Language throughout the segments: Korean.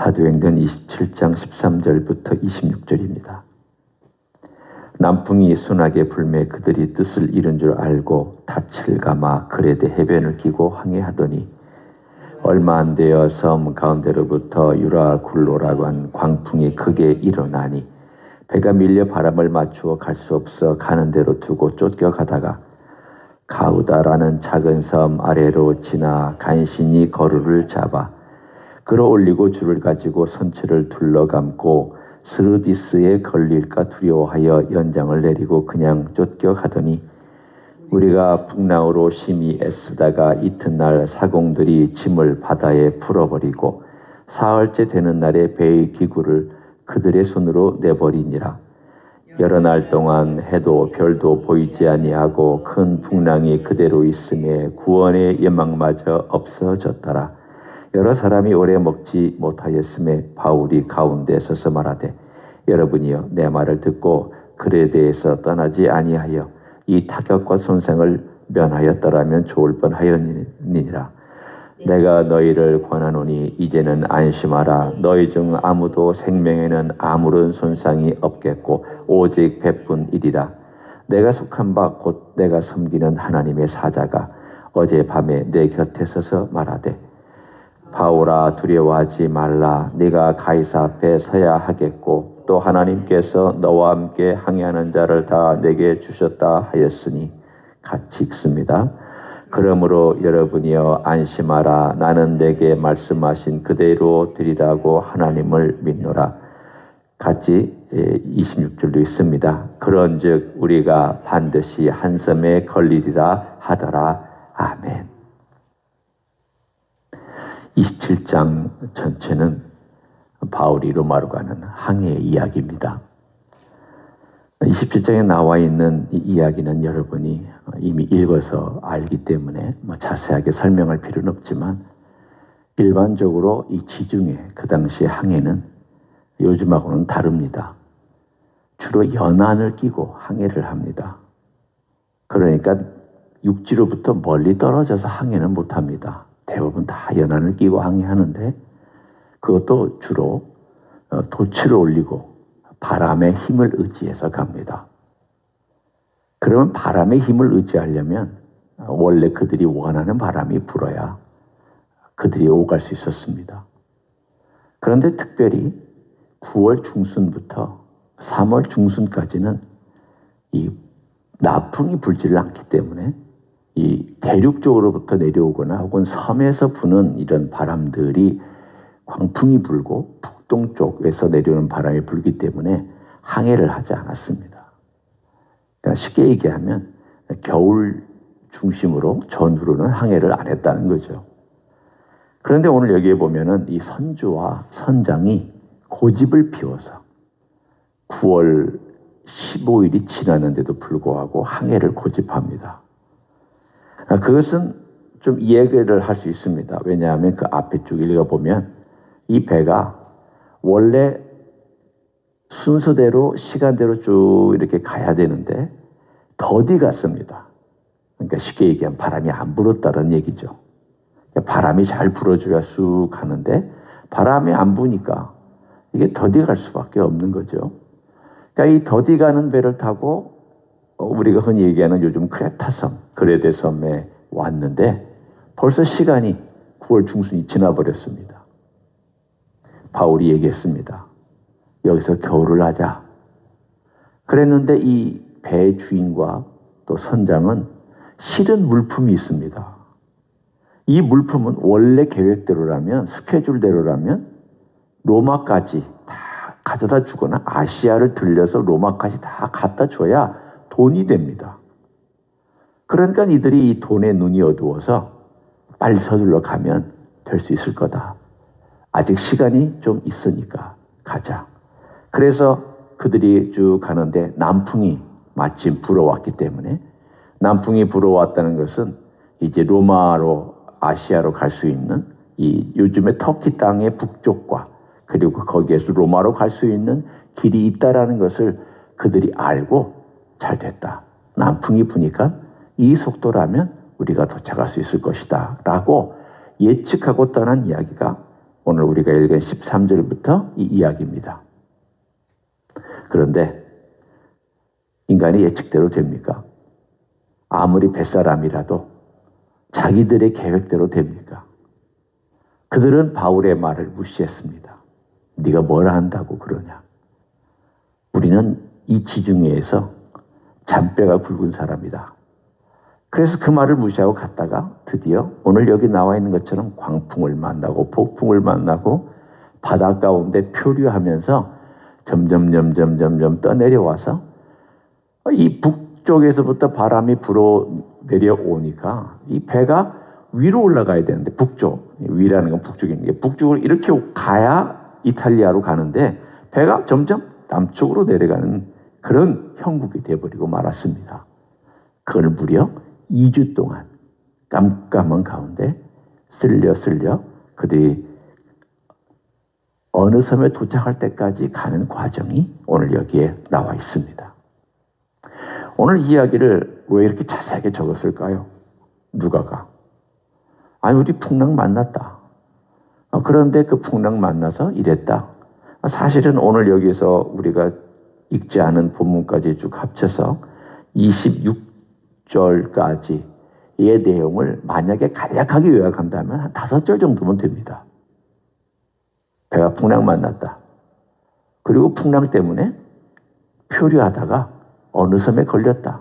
사도행전 27장 13절부터 26절입니다. 남풍이 순하게 불매 그들이 뜻을 잃은 줄 알고 닻을 감아 그레데 해변을 끼고 항해하더니 얼마 안 되어 섬 가운데로부터 유라굴로라고 한 광풍이 크게 일어나니 배가 밀려 바람을 맞추어 갈 수 없어 가는 대로 두고 쫓겨가다가 가우다라는 작은 섬 아래로 지나 간신히 거루를 잡아 끌어올리고 줄을 가지고 선체를 둘러감고 스르디스에 걸릴까 두려워하여 연장을 내리고 그냥 쫓겨가더니 우리가 풍랑으로 심히 애쓰다가 이튿날 사공들이 짐을 바다에 풀어버리고 사흘째 되는 날에 배의 기구를 그들의 손으로 내버리니라. 여러 날 동안 해도 별도 보이지 아니하고 큰 풍랑이 그대로 있음에 구원의 예망마저 없어졌더라. 여러 사람이 오래 먹지 못하였음에 바울이 가운데 서서 말하되 여러분이여 내 말을 듣고 그에 대해서 떠나지 아니하여 이 타격과 손상을 면하였더라면 좋을 뻔하였느니라. 내가 너희를 권하노니 이제는 안심하라. 너희 중 아무도 생명에는 아무런 손상이 없겠고 오직 배뿐이리라. 내가 속한 바 곧 내가 섬기는 하나님의 사자가 어젯밤에 내 곁에 서서 말하되 바울아 두려워하지 말라. 네가 가이사 앞에 서야 하겠고 또 하나님께서 너와 함께 항해하는 자를 다 내게 주셨다 하였으니 같이 읽습니다. 그러므로 여러분이여 안심하라 나는 내게 말씀하신 그대로 드리라고 하나님을 믿노라. 같이 26절도 예, 있습니다. 그런즉 우리가 반드시 한 섬에 걸리리라 하더라. 아멘. 27장 전체는 바울이 로마로 가는 항해 이야기입니다. 27장에 나와 있는 이 이야기는 여러분이 이미 읽어서 알기 때문에 뭐 자세하게 설명할 필요는 없지만 일반적으로 이 지중해 그 당시 항해는 요즘하고는 다릅니다. 주로 연안을 끼고 항해를 합니다. 그러니까 육지로부터 멀리 떨어져서 항해는 못합니다. 대부분 다 연안을 끼고 항해하는데 그것도 주로 어, 도치를 올리고 바람의 힘을 의지해서 갑니다. 그러면 바람의 힘을 의지하려면 원래 그들이 원하는 바람이 불어야 그들이 오갈 수 있었습니다. 그런데 특별히 9월 중순부터 3월 중순까지는 이 나풍이 불지를 않기 때문에 이 대륙 쪽으로부터 내려오거나 혹은 섬에서 부는 이런 바람들이 광풍이 불고 북동 쪽에서 내려오는 바람이 불기 때문에 항해를 하지 않았습니다. 그러니까 쉽게 얘기하면 겨울 중심으로 전후로는 항해를 안 했다는 거죠. 그런데 오늘 여기에 보면은 이 선주와 선장이 고집을 피워서 9월 15일이 지났는데도 불구하고 항해를 고집합니다. 아, 그것은 좀 이해를 할 수 있습니다. 왜냐하면 그 앞에 쭉 읽어보면 이 배가 원래 순서대로 시간대로 쭉 이렇게 가야 되는데 더디 갔습니다. 그러니까 쉽게 얘기하면 바람이 안 불었다는 얘기죠. 바람이 잘 불어줘야 쑥 가는데 바람이 안 부니까 이게 더디 갈 수밖에 없는 거죠. 그러니까 이 더디 가는 배를 타고 우리가 흔히 얘기하는 요즘 크레타섬, 그레데 섬에 왔는데 벌써 시간이 9월 중순이 지나버렸습니다. 바울이 얘기했습니다. 여기서 겨울을 하자. 그랬는데 이배 주인과 또 선장은 실은 물품이 있습니다. 이 물품은 원래 계획대로라면 스케줄대로라면 로마까지 다 가져다 주거나 아시아를 들려서 로마까지 다 갖다 줘야 돈이 됩니다. 그러니까 이들이 이 돈에 눈이 어두워서 빨리 서둘러 가면 될 수 있을 거다. 아직 시간이 좀 있으니까 가자. 그래서 그들이 쭉 가는데 남풍이 마침 불어왔기 때문에 남풍이 불어왔다는 것은 이제 로마로 아시아로 갈 수 있는 이 요즘의 터키 땅의 북쪽과 그리고 거기에서 로마로 갈 수 있는 길이 있다라는 것을 그들이 알고 잘 됐다. 남풍이 부니까 이 속도라면 우리가 도착할 수 있을 것이다. 라고 예측하고 떠난 이야기가 오늘 우리가 읽은 13절부터 이 이야기입니다. 그런데 인간이 예측대로 됩니까? 아무리 뱃사람이라도 자기들의 계획대로 됩니까? 그들은 바울의 말을 무시했습니다. 네가 뭘 한다고 그러냐? 우리는 이 지중해에서 잔뼈가 굵은 사람이다. 그래서 그 말을 무시하고 갔다가 드디어 오늘 여기 나와 있는 것처럼 광풍을 만나고 폭풍을 만나고 바다 가운데 표류하면서 점점 점점 점점 떠내려와서 이 북쪽에서부터 바람이 불어 내려오니까 이 배가 위로 올라가야 되는데 북쪽 위라는 건 북쪽인데 북쪽으로 이렇게 가야 이탈리아로 가는데 배가 점점 남쪽으로 내려가는 그런 형국이 되어버리고 말았습니다. 그걸 무려 2주 동안 깜깜한 가운데 쓸려 쓸려 그들이 어느 섬에 도착할 때까지 가는 과정이 오늘 여기에 나와 있습니다. 오늘 이야기를 왜 이렇게 자세하게 적었을까요? 누가가? 아니, 우리 풍랑 만났다. 어, 그런데 그 풍랑 만나서 이랬다. 사실은 오늘 여기서 우리가 읽지 않은 본문까지 쭉 합쳐서 26절까지의 내용을 만약에 간략하게 요약한다면 한 다섯 절 정도면 됩니다. 배가 풍랑 만났다. 그리고 풍랑 때문에 표류하다가 어느 섬에 걸렸다.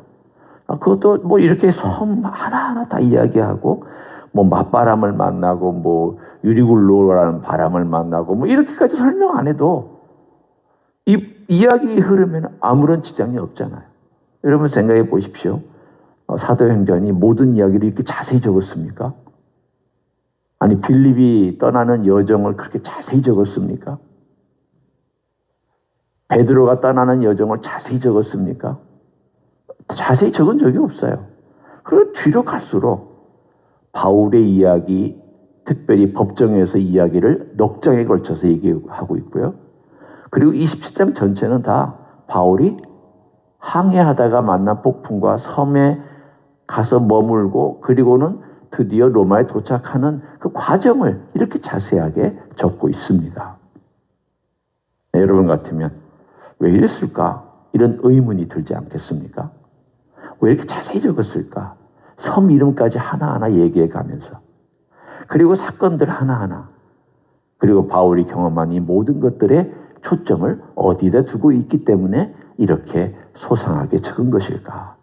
아, 그것도 뭐 이렇게 섬 하나하나 다 이야기하고 뭐 맞바람을 만나고 뭐 유리굴로라는 바람을 만나고 뭐 이렇게까지 설명 안 해도 이 이야기 흐르면 아무런 지장이 없잖아요. 여러분 생각해 보십시오. 어, 사도행전이 모든 이야기를 이렇게 자세히 적었습니까? 아니 빌립이 떠나는 여정을 그렇게 자세히 적었습니까? 베드로가 떠나는 여정을 자세히 적었습니까? 자세히 적은 적이 없어요. 그리고 뒤로 갈수록 바울의 이야기, 특별히 법정에서 이야기를 넉 장에 걸쳐서 얘기하고 있고요. 그리고 27장 전체는 다 바울이 항해하다가 만난 폭풍과 섬에 가서 머물고 그리고는 드디어 로마에 도착하는 그 과정을 이렇게 자세하게 적고 있습니다. 네, 여러분 같으면 왜 이랬을까? 이런 의문이 들지 않겠습니까? 왜 이렇게 자세히 적었을까? 섬 이름까지 하나하나 얘기해 가면서. 그리고 사건들 하나하나. 그리고 바울이 경험한 이 모든 것들의 초점을 어디다 두고 있기 때문에 이렇게 소상하게 적은 것일까?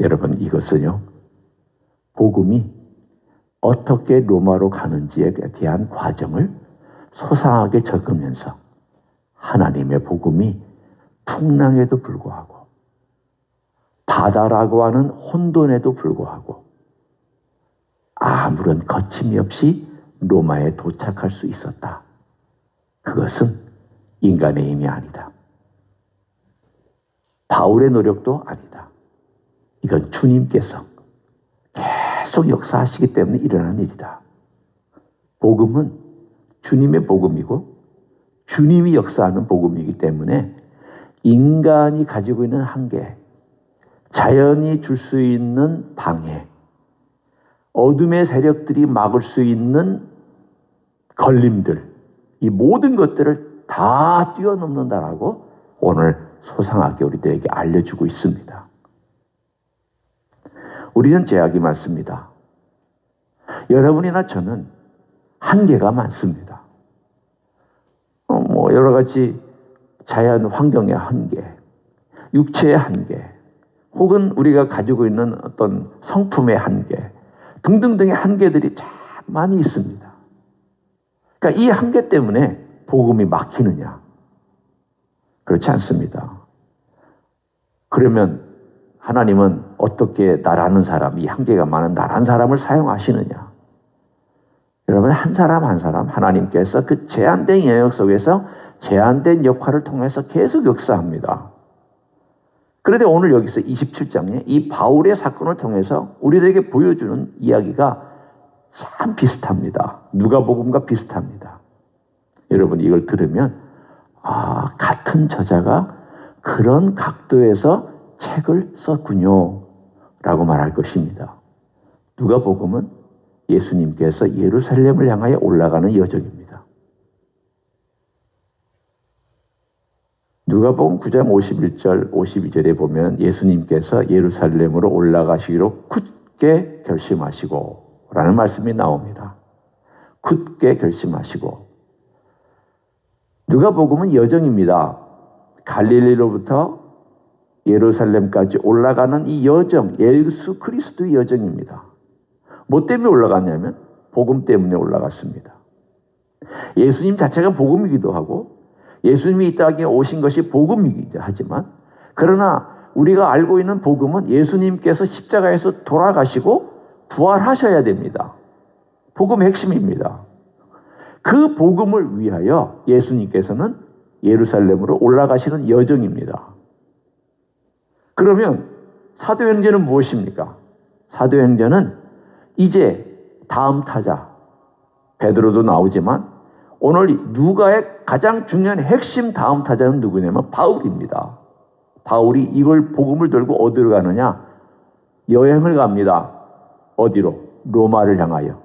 여러분, 이것은요, 복음이 어떻게 로마로 가는지에 대한 과정을 소상하게 적으면서 하나님의 복음이 풍랑에도 불구하고 바다라고 하는 혼돈에도 불구하고 아무런 거침이 없이 로마에 도착할 수 있었다. 그것은 인간의 힘이 아니다. 바울의 노력도 아니다. 이건 주님께서 계속 역사하시기 때문에 일어난 일이다. 복음은 주님의 복음이고 주님이 역사하는 복음이기 때문에 인간이 가지고 있는 한계, 자연이 줄 수 있는 방해, 어둠의 세력들이 막을 수 있는 걸림들, 이 모든 것들을 다 뛰어넘는다라고 오늘 소상하게 우리들에게 알려주고 있습니다. 우리는 제약이 많습니다. 여러분이나 저는 한계가 많습니다. 어, 뭐 여러 가지 자연 환경의 한계, 육체의 한계, 혹은 우리가 가지고 있는 어떤 성품의 한계 등등등의 한계들이 참 많이 있습니다. 그러니까 이 한계 때문에 복음이 막히느냐? 그렇지 않습니다. 그러면 하나님은 어떻게 나라는 사람, 이 한계가 많은 나란 사람을 사용하시느냐? 여러분, 한 사람 한 사람 하나님께서 그 제한된 영역 속에서 제한된 역할을 통해서 계속 역사합니다. 그런데 오늘 여기서 27장에 이 바울의 사건을 통해서 우리들에게 보여주는 이야기가 참 비슷합니다. 누가복음과 비슷합니다. 여러분 이걸 들으면 아 같은 저자가 그런 각도에서 책을 썼군요 라고 말할 것입니다. 누가복음은 예수님께서 예루살렘을 향하여 올라가는 여정입니다. 누가복음 9장 51절 52절에 보면 예수님께서 예루살렘으로 올라가시기로 굳게 결심하시고 라는 말씀이 나옵니다. 굳게 결심하시고 누가 복음은 여정입니다. 갈릴리로부터 예루살렘까지 올라가는 이 여정, 예수 그리스도의 여정입니다. 뭐 때문에 올라갔냐면 복음 때문에 올라갔습니다. 예수님 자체가 복음이기도 하고 예수님이 이 땅에 오신 것이 복음이기도 하지만 그러나 우리가 알고 있는 복음은 예수님께서 십자가에서 돌아가시고 부활하셔야 됩니다. 복음 핵심입니다. 그 복음을 위하여 예수님께서는 예루살렘으로 올라가시는 여정입니다. 그러면 사도행전은 무엇입니까? 사도행전은 이제 다음 타자 베드로도 나오지만 오늘 누가의 가장 중요한 핵심 다음 타자는 누구냐면 바울입니다. 바울이 이걸 복음을 들고 어디로 가느냐? 여행을 갑니다. 어디로? 로마를 향하여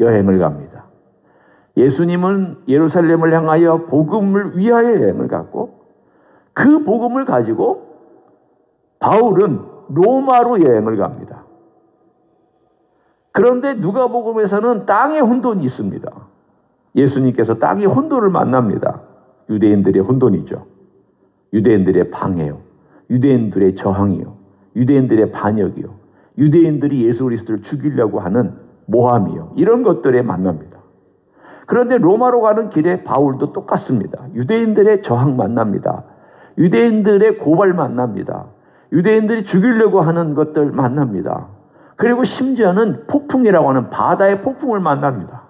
여행을 갑니다. 예수님은 예루살렘을 향하여 복음을 위하여 여행을 갔고 그 복음을 가지고 바울은 로마로 여행을 갑니다. 그런데 누가복음에서는 땅에 혼돈이 있습니다. 예수님께서 땅의 혼돈을 만납니다. 유대인들의 혼돈이죠. 유대인들의 방해요. 유대인들의 저항이요. 유대인들의 반역이요. 유대인들이 예수 그리스도를 죽이려고 하는 모함이요. 이런 것들에 만납니다. 그런데 로마로 가는 길에 바울도 똑같습니다. 유대인들의 저항 만납니다. 유대인들의 고발 만납니다. 유대인들이 죽이려고 하는 것들 만납니다. 그리고 심지어는 폭풍이라고 하는 바다의 폭풍을 만납니다.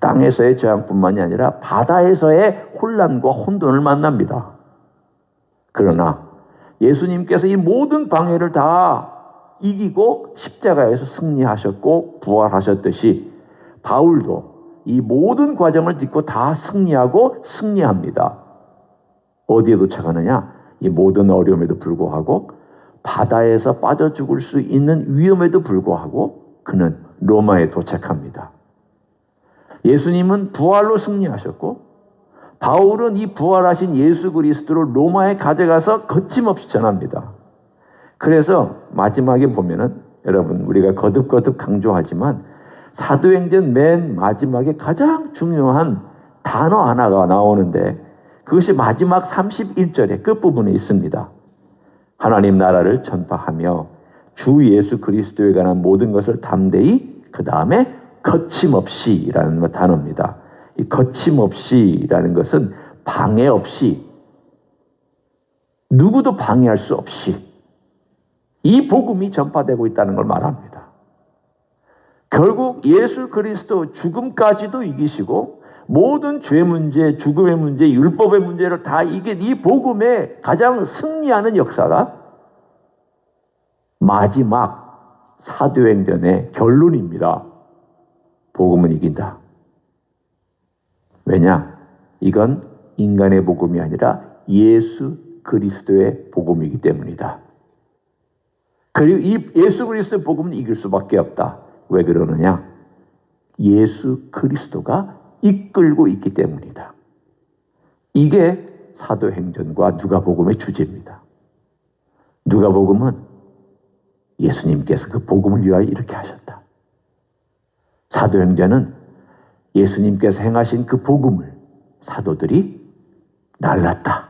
땅에서의 저항뿐만이 아니라 바다에서의 혼란과 혼돈을 만납니다. 그러나 예수님께서 이 모든 방해를 다 이기고 십자가에서 승리하셨고 부활하셨듯이 바울도 이 모든 과정을 딛고 다 승리하고 승리합니다. 어디에 도착하느냐? 이 모든 어려움에도 불구하고 바다에서 빠져 죽을 수 있는 위험에도 불구하고 그는 로마에 도착합니다. 예수님은 부활로 승리하셨고 바울은 이 부활하신 예수 그리스도를 로마에 가져가서 거침없이 전합니다. 그래서 마지막에 보면은 여러분 우리가 거듭거듭 강조하지만 사도행전 맨 마지막에 가장 중요한 단어 하나가 나오는데 그것이 마지막 31절의 끝부분에 있습니다. 하나님 나라를 전파하며 주 예수 그리스도에 관한 모든 것을 담대히 그 다음에 거침없이라는 단어입니다. 이 거침없이라는 것은 방해 없이 누구도 방해할 수 없이 이 복음이 전파되고 있다는 걸 말합니다. 결국 예수 그리스도 죽음까지도 이기시고 모든 죄 문제, 죽음의 문제, 율법의 문제를 다 이긴 이 복음에 가장 승리하는 역사가 마지막 사도행전의 결론입니다. 복음은 이긴다. 왜냐? 이건 인간의 복음이 아니라 예수 그리스도의 복음이기 때문이다. 그리고 이 예수 그리스도의 복음은 이길 수밖에 없다. 왜 그러느냐? 예수 그리스도가 이끌고 있기 때문이다. 이게 사도행전과 누가복음의 주제입니다. 누가복음은 예수님께서 그 복음을 위하여 이렇게 하셨다. 사도행전은 예수님께서 행하신 그 복음을 사도들이 날랐다.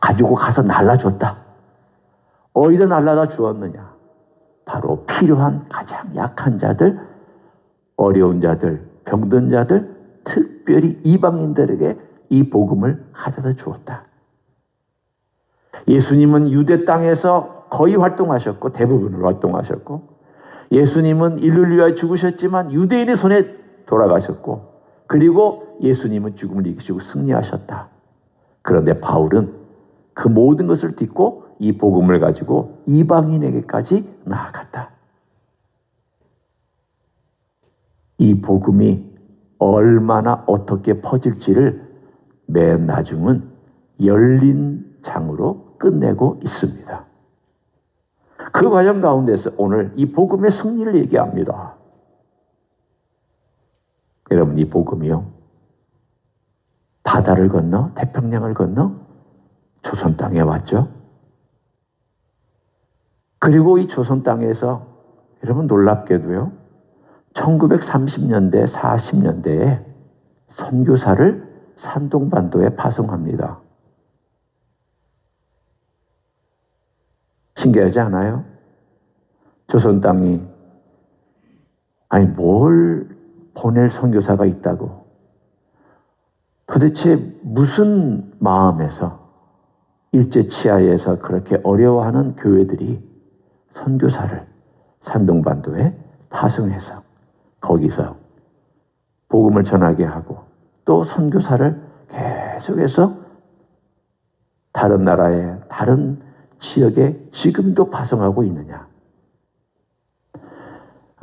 가지고 가서 날라줬다. 어디다 날라다 주었느냐? 바로 필요한 가장 약한 자들, 어려운 자들, 병든 자들, 특별히 이방인들에게 이 복음을 가져다 주었다. 예수님은 유대 땅에서 거의 활동하셨고 대부분을 활동하셨고 예수님은 인류를 위하여 죽으셨지만 유대인의 손에 돌아가셨고 그리고 예수님은 죽음을 이기시고 승리하셨다. 그런데 바울은 그 모든 것을 딛고 이 복음을 가지고 이방인에게까지 나아갔다. 이 복음이 얼마나 어떻게 퍼질지를 맨 나중은 열린 장으로 끝내고 있습니다. 그 과정 가운데서 오늘 이 복음의 승리를 얘기합니다. 여러분, 이 복음이요. 바다를 건너, 태평양을 건너 조선 땅에 왔죠. 그리고 이 조선 땅에서 여러분 놀랍게도요. 1930년대, 40년대에 선교사를 산동반도에 파송합니다. 신기하지 않아요? 조선 땅이 아니 뭘 보낼 선교사가 있다고 도대체 무슨 마음에서 일제 치하에서 그렇게 어려워하는 교회들이 선교사를 산동반도에 파송해서 거기서 복음을 전하게 하고 또 선교사를 계속해서 다른 나라에 다른 지역에 지금도 파송하고 있느냐?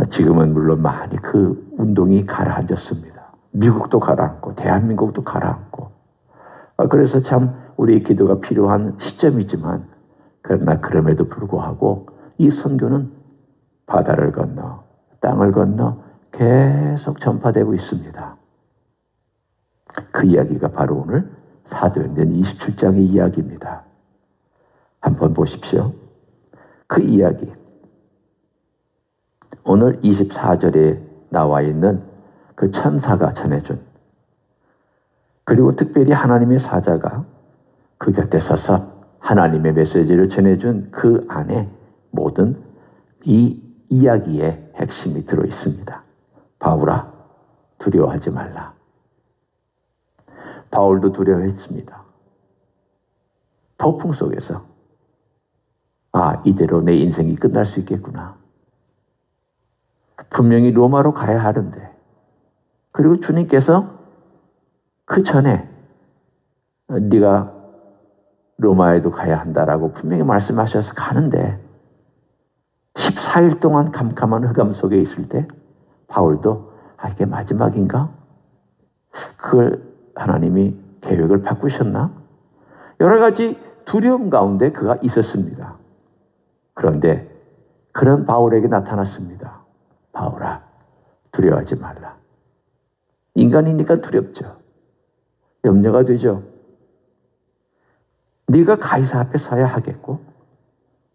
지금은 물론 많이 그 운동이 가라앉았습니다. 미국도 가라앉고 대한민국도 가라앉고 아, 그래서 참 우리의 기도가 필요한 시점이지만 그러나 그럼에도 불구하고 이 선교는 바다를 건너 땅을 건너 계속 전파되고 있습니다. 그 이야기가 바로 오늘 사도행전 27장의 이야기입니다. 한번 보십시오. 그 이야기. 오늘 24절에 나와 있는 그 천사가 전해준 그리고 특별히 하나님의 사자가 그 곁에 서서 하나님의 메시지를 전해준 그 안에 모든 이 이야기의 핵심이 들어 있습니다. 바울아, 두려워하지 말라. 바울도 두려워했습니다. 폭풍 속에서 아, 이대로 내 인생이 끝날 수 있겠구나. 분명히 로마로 가야 하는데 그리고 주님께서 그 전에 네가 로마에도 가야 한다라고 분명히 말씀하셔서 가는데 14일 동안 캄캄한 흑암 속에 있을 때 바울도 아 이게 마지막인가? 그걸 하나님이 계획을 바꾸셨나? 여러 가지 두려움 가운데 그가 있었습니다. 그런데 그런 바울에게 나타났습니다. 바울아, 두려워하지 말라. 인간이니까 두렵죠. 염려가 되죠. 네가 가이사 앞에 서야 하겠고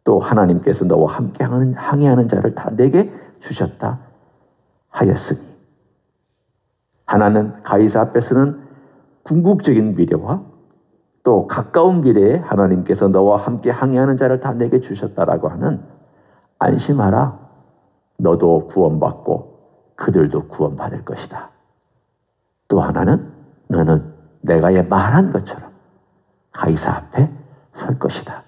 또 하나님께서 너와 함께 하는 항해하는 자를 다 내게 주셨다 하였으니 하나는 가이사 앞에서는 궁극적인 미래와 또 가까운 미래에 하나님께서 너와 함께 항해하는 자를 다 내게 주셨다라고 하는 안심하라. 너도 구원받고 그들도 구원받을 것이다. 또 하나는 너는 내가 말한 것처럼 가이사 앞에 설 것이다.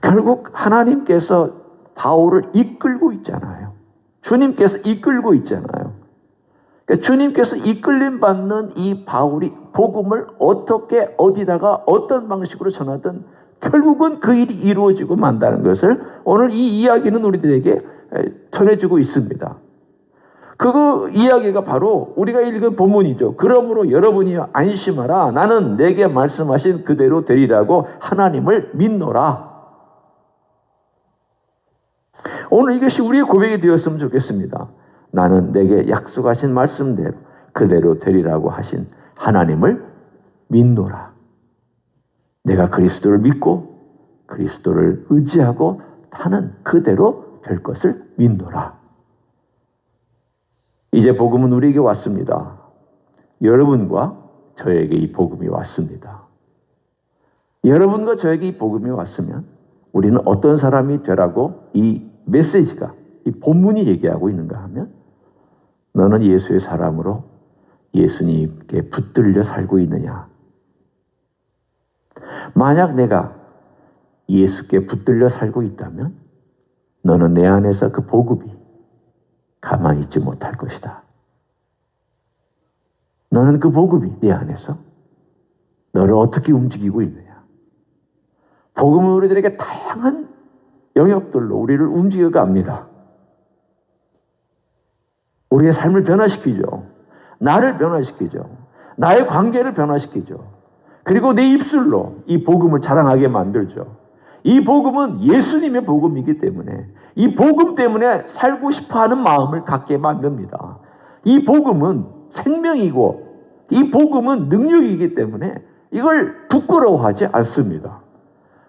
결국 하나님께서 바울을 이끌고 있잖아요. 주님께서 이끌고 있잖아요. 그러니까 주님께서 이끌림 받는 이 바울이 복음을 어떻게 어디다가 어떤 방식으로 전하든 결국은 그 일이 이루어지고 만다는 것을 오늘 이 이야기는 우리들에게 전해주고 있습니다. 그 이야기가 바로 우리가 읽은 본문이죠. 그러므로 여러분이 안심하라. 나는 내게 말씀하신 그대로 되리라고 하나님을 믿노라. 오늘 이것이 우리의 고백이 되었으면 좋겠습니다. 나는 내게 약속하신 말씀대로 그대로 되리라고 하신 하나님을 믿노라. 내가 그리스도를 믿고 그리스도를 의지하고 타는 그대로 될 것을 믿노라. 이제 복음은 우리에게 왔습니다. 여러분과 저에게 이 복음이 왔습니다. 여러분과 저에게 이 복음이 왔으면 우리는 어떤 사람이 되라고 이 메시지가 이 본문이 얘기하고 있는가 하면 너는 예수의 사람으로 예수님께 붙들려 살고 있느냐? 만약 내가 예수께 붙들려 살고 있다면 너는 내 안에서 그 복음이 가만히 있지 못할 것이다. 너는 그 복음이 내 안에서 너를 어떻게 움직이고 있느냐. 복음은 우리들에게 다양한 영역들로 우리를 움직여 갑니다. 우리의 삶을 변화시키죠. 나를 변화시키죠. 나의 관계를 변화시키죠. 그리고 내 입술로 이 복음을 자랑하게 만들죠. 이 복음은 예수님의 복음이기 때문에 이 복음 때문에 살고 싶어 하는 마음을 갖게 만듭니다. 이 복음은 생명이고 이 복음은 능력이기 때문에 이걸 부끄러워하지 않습니다.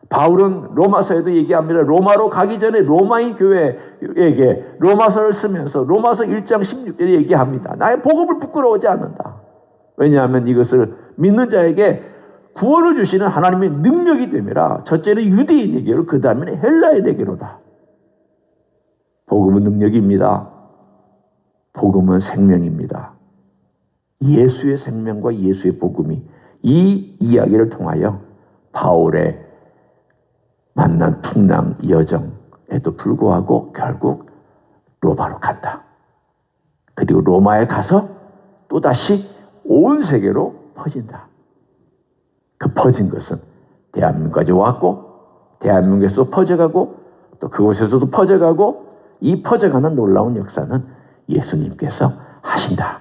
바울은 로마서에도 얘기합니다. 로마로 가기 전에 로마인 교회에게 로마서를 쓰면서 로마서 1장 16절에 얘기합니다. 나의 복음을 부끄러워하지 않는다. 왜냐하면 이것을 믿는 자에게 구원을 주시는 하나님의 능력이 됨이라 첫째는 유대인에게로 그 다음에는 헬라인에게로다. 복음은 능력입니다. 복음은 생명입니다. 예수의 생명과 예수의 복음이 이 이야기를 통하여 바울의 만난 풍랑 여정에도 불구하고 결국 로마로 간다. 그리고 로마에 가서 또다시 온 세계로 퍼진다. 그 퍼진 것은 대한민국까지 왔고 대한민국에서도 퍼져가고 또 그곳에서도 퍼져가고 이 퍼져가는 놀라운 역사는 예수님께서 하신다.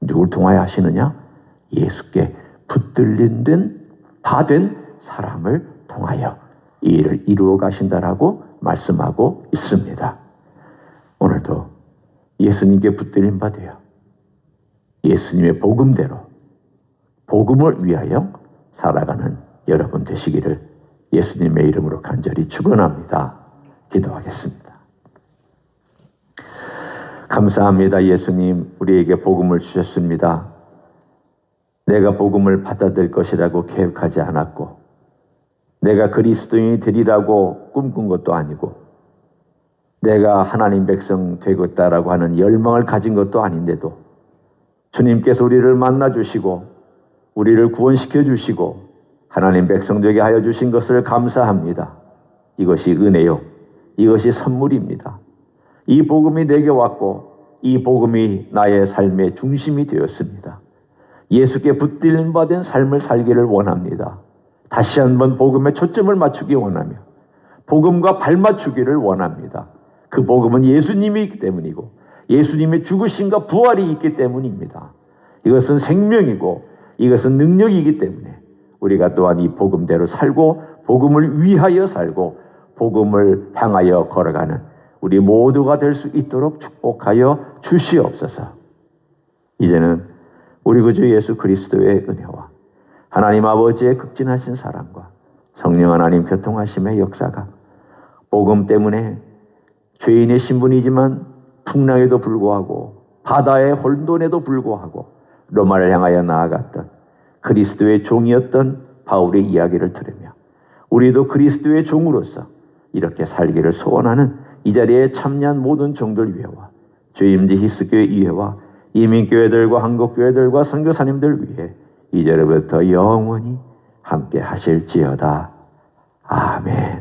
누굴 통하여 하시느냐? 예수께 붙들린 된, 다 된 사람을 통하여 이 일을 이루어 가신다라고 말씀하고 있습니다. 오늘도 예수님께 바 되어 예수님의 복음대로 복음을 위하여 살아가는 여러분 되시기를 예수님의 이름으로 간절히 축원합니다. 기도하겠습니다. 감사합니다. 예수님, 우리에게 복음을 주셨습니다. 내가 복음을 받아들 것이라고 계획하지 않았고, 내가 그리스도인이 되리라고 꿈꾼 것도 아니고, 내가 하나님 백성 되겠다라고 하는 열망을 가진 것도 아닌데도, 주님께서 우리를 만나 주시고, 우리를 구원시켜 주시고, 하나님 백성 되게 하여 주신 것을 감사합니다. 이것이 은혜요. 이것이 선물입니다. 이 복음이 내게 왔고 이 복음이 나의 삶의 중심이 되었습니다. 예수께 붙들림 받은 삶을 살기를 원합니다. 다시 한번 복음에 초점을 맞추기 원하며 복음과 발맞추기를 원합니다. 그 복음은 예수님이기 때문이고 예수님의 죽으심과 부활이 있기 때문입니다. 이것은 생명이고 이것은 능력이기 때문에 우리가 또한 이 복음대로 살고 복음을 위하여 살고 복음을 향하여 걸어가는 우리 모두가 될 수 있도록 축복하여 주시옵소서. 이제는 우리 구주 예수 그리스도의 은혜와 하나님 아버지의 극진하신 사랑과 성령 하나님 교통하심의 역사가 복음 때문에 죄인의 신분이지만 풍랑에도 불구하고 바다의 혼돈에도 불구하고 로마를 향하여 나아갔던 그리스도의 종이었던 바울의 이야기를 들으며 우리도 그리스도의 종으로서 이렇게 살기를 소원하는 이 자리에 참여한 모든 종들 위해와 주임지 히스교회 이회와 이민교회들과 한국교회들과 선교사님들 위해 이제부터 영원히 함께 하실지어다. 아멘.